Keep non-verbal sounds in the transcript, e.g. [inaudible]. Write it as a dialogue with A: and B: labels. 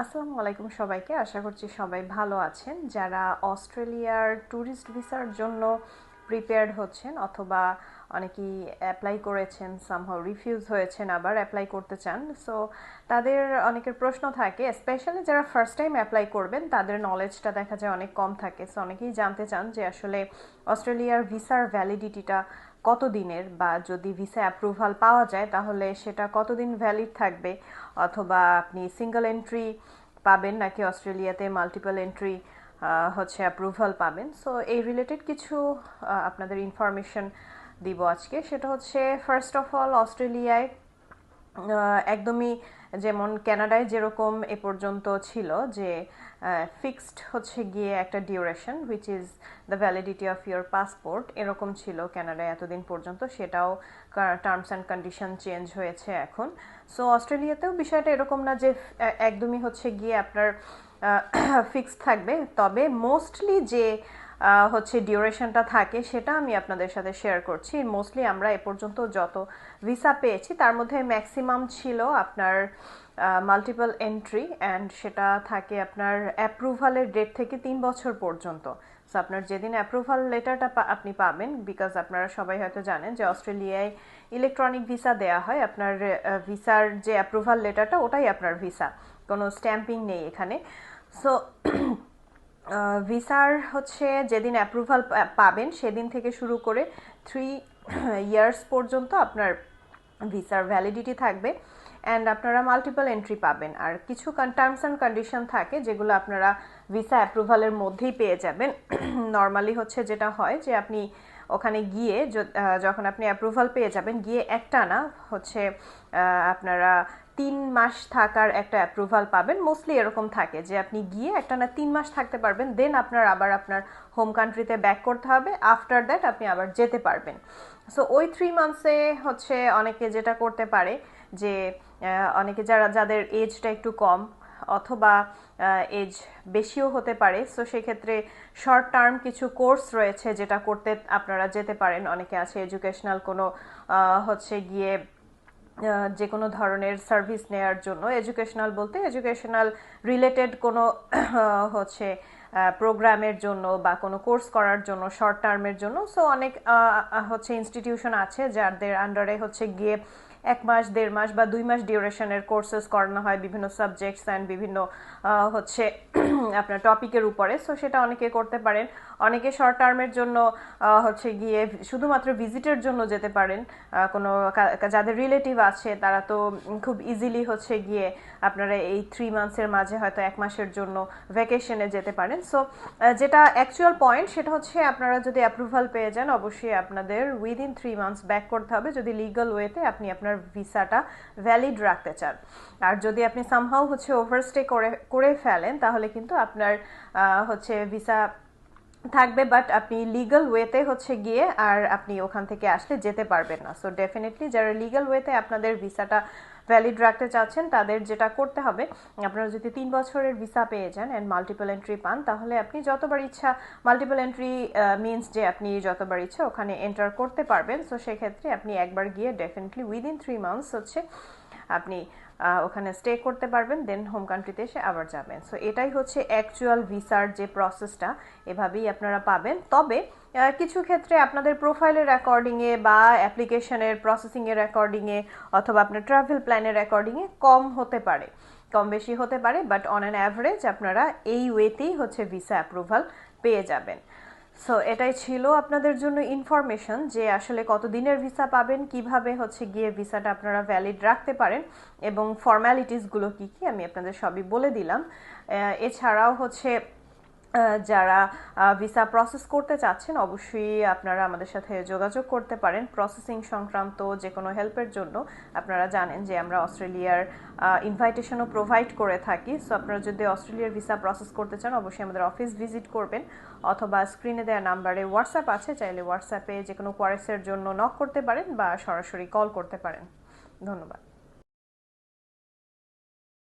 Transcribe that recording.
A: আসসালামু আলাইকুম সবাইকে। আশা করছি সবাই ভালো আছেন। যারা অস্ট্রেলিয়ার ট্যুরিস্ট ভিসার জন্য প্রিপেয়ার্ড হচ্ছেন অথবা অনেকেই অ্যাপ্লাই করেছেন সামহাও রিফিউজ হয়েছেন, আবার অ্যাপ্লাই করতে চান সো তাদের অনেকের প্রশ্ন থাকে স্পেশালি যারা ফার্স্ট টাইম অ্যাপ্লাই করবেন, তাদের নলেজটা দেখা যায় অনেক কম থাকে। সো অনেকেই জানতে চান যে আসলে অস্ট্রেলিয়ার ভিসার ভ্যালিডিটিটা কত দিনের বা যদি ভিসা অ্যাপ্রুভাল পাওয়া যায়, তাহলে সেটা কতদিন ভ্যালিড থাকবে? অথবা আপনি সিঙ্গেল এন্ট্রি পাবেন নাকি অস্ট্রেলিয়াতে মাল্টিপল এন্ট্রি হচ্ছে অ্যাপ্রুভাল পাবেন? সো এই রিলেটেড কিছু আপনাদের ইনফরমেশন দিব আজকে। সেটা হচ্ছে ফার্স্ট অফ অল অস্ট্রেলিয়ায় একদমই যেমন ক্যানাডায় যেরকম এ পর্যন্ত ছিল যে ফিক্সড হচ্ছে গিয়ে একটা duration which is the validity of your passport এরকম ছিল ক্যানাডায় এতদিন পর্যন্ত, সেটাও টার্মস অ্যান্ড কন্ডিশন চেঞ্জ হয়েছে এখন। সো অস্ট্রেলিয়াতেও বিষয়টা এরকম না যে একদমই হচ্ছে গিয়ে আপনার ফিক্সড [clears throat] থাকবে। তবে মোস্টলি যে হচ্ছে ডিউরেশনটা থাকে সেটা আমি আপনাদের সাথে শেয়ার করছি। মোস্টলি আমরা এ পর্যন্ত যত ভিসা পেয়েছি, তার মধ্যে ম্যাক্সিমাম ছিল আপনার মাল্টিপল এন্ট্রি অ্যান্ড সেটা থাকে আপনার অ্যাপ্রুভালের ডেট থেকে তিন বছর পর্যন্ত। সো আপনার যেদিন অ্যাপ্রুভাল লেটারটা আপনি পাবেন বিকজ আপনারা সবাই হয়তো জানেন যে অস্ট্রেলিয়ায় ইলেকট্রনিক ভিসা দেয়া হয়, আপনার ভিসার যে অ্যাপ্রুভাল লেটারটা ওটাই আপনার ভিসা কোনো স্ট্যাম্পিং নেই এখানে। সো ভিসার [clears throat] হচ্ছে যেদিন অ্যাপ্রুভাল পাবেন সেদিন থেকে শুরু করে থ্রি ইয়ার্স [clears throat] পর্যন্ত আপনার ভিসার ভ্যালিডিটি থাকবে। অ্যান্ড আপনারা মাল্টিপল এন্ট্রি পাবেন। আর কিছু টার্মস অ্যান্ড কন্ডিশন থাকে যেগুলো আপনারা ভিসা অ্যাপ্রুভালের মধ্যেই পেয়ে যাবেন। [clears throat] নর্মালি হচ্ছে যেটা হয় যে আপনি ওখানে গিয়ে যখন আপনি অ্যাপ্রুভাল পেয়ে যাবেন, গিয়ে একটা না হচ্ছে আপনারা তিন মাস থাকার একটা অ্যাপ্রুভাল পাবেন। মোস্টলি এরকম থাকে যে আপনি গিয়ে একটা না তিন মাস থাকতে পারবেন দেন আপনার আবার আপনার হোম কান্ট্রিতে ব্যাক করতে হবে। আফটার দ্যাট আপনি আবার যেতে পারবেন। সো ওই থ্রি মান্থসে হচ্ছে অনেকে যেটা করতে পারে যে অনেকে যারা, যাদের এজটা একটু কম অথবা এজ বেশিও হতে পারে সো সেক্ষেত্রে শর্ট টার্ম কিছু কোর্স রয়েছে যেটা করতে আপনারা যেতে পারেন। অনেকে আছে এডুকেশনাল কোনো হচ্ছে গিয়ে যে কোনো ধরনের সার্ভিস নেয়ার জন্য এডুকেশনাল বলতে এডুকেশনাল রিলেটেড কোনো [clears throat] হচ্ছে প্রোগ্রামের জন্য বা কোনো কোর্স করার জন্য শর্ট টার্মের জন্য। সো অনেক হচ্ছে ইনস্টিটিউশন আছে যাদের আন্ডারে হচ্ছে গিয়ে এক মাস, দেড় মাস বা দুই মাস ডিউরেশনের কোর্সেস করানো হয় বিভিন্ন সাবজেক্টস অ্যান্ড বিভিন্ন হচ্ছে [clears throat] আপনার টপিকের উপরে। সো সেটা অনেকে করতে পারেন। অনেকে শর্ট টার্মের জন্য হচ্ছে গিয়ে শুধুমাত্র ভিজিটের জন্য যেতে পারেন। কোনো যাদের রিলেটিভ আছে, তারা তো খুব ইজিলি হচ্ছে গিয়ে আপনারা এই থ্রি মান্থসের মাঝে হয়তো এক মাসের জন্য ভ্যাকেশনে যেতে পারেন। সো যেটা অ্যাকচুয়াল পয়েন্ট সেটা হচ্ছে আপনারা যদি অ্যাপ্রুভাল পেয়ে যান, অবশ্যই আপনাদের উইদিন থ্রি মান্থস ব্যাক করতে হবে। যদি লিগাল ওয়েতে আপনি আপনার ভিসাটা ভ্যালিড রাখতে চান। আর যদি আপনি সামহাও হচ্ছে ওভারস্টে করে করে ফেলেন, তাহলে কিন্তু আপনার হচ্ছে ভিসা থাকবে বাট আপনি লিগাল ওয়েতে হচ্ছে গিয়ে আর আপনি ওখান থেকে আসলে যেতে পারবেন না। সো ডেফিনেটলি যারা লিগাল ওয়েতে আপনাদের ভিসাটা ভ্যালিড রাখতে চাচ্ছেন, তাদের যেটা করতে হবে, আপনারা যদি তিন বছরের ভিসা পেয়ে যান অ্যান্ড মাল্টিপল এন্ট্রি পান, তাহলে আপনি যতবার ইচ্ছা মাল্টিপল এন্ট্রি মিনস যে আপনি যতবার ইচ্ছা ওখানে এন্টার করতে পারবেন। সো সেক্ষেত্রে আপনি একবার গিয়ে ডেফিনেটলি উইদিন থ্রি মান্থস হচ্ছে আপনি ওখানে স্টে করতে পারবেন দেন হোম কান্ট্রিতে এসে আবার যাবেন। সো এটাই হচ্ছে অ্যাকচুয়াল ভিসার যে প্রসেসটা এভাবেই আপনারা পাবেন। তবে কিছু ক্ষেত্রে আপনাদের প্রোফাইলের রেকর্ডিংয়ে বা অ্যাপ্লিকেশনের প্রসেসিংয়ের রেকর্ডিংয়ে অথবা আপনার ট্রাভেল প্ল্যানের রেকর্ডিংয়ে কম হতে পারে। কম বেশি হতে পারে বাট অন অ্যান অ্যাভারেজ আপনারা এই ওয়েতেই হচ্ছে ভিসা অ্যাপ্রুভাল পেয়ে যাবেন। সো এটাই ছিল আপনাদের জন্য ইনফরমেশন যে আসলে কত দিনের ভিসা পাবেন, কীভাবে হচ্ছে গিয়ে ভিসাটা আপনারা ভ্যালিড রাখতে পারেন এবং ফর্ম্যালিটিসগুলো কী কী, আমি আপনাদের সবই বলে দিলাম। এছাড়াও হচ্ছে যারা ভিসা প্রসেস করতে চাচ্ছেন, অবশ্যই আপনারা আমাদের সাথে যোগাযোগ করতে পারেন। প্রসেসিং সংক্রান্ত যে কোনো হেল্পের জন্য আপনারা জানেন যে আমরা অস্ট্রেলিয়ার ইনভাইটেশনও প্রোভাইড করে থাকি। সো আপনারা যদি অস্ট্রেলিয়ার ভিসা প্রসেস করতে চান, অবশ্যই আমাদের অফিস ভিজিট করবেন। অথবা স্ক্রিনে দেওয়া নাম্বারে হোয়াটসঅ্যাপ আছে, চাইলে হোয়াটসঅ্যাপে যে কোনো কোয়ারেসের জন্য নক করতে পারেন বা সরাসরি কল করতে পারেন। ধন্যবাদ।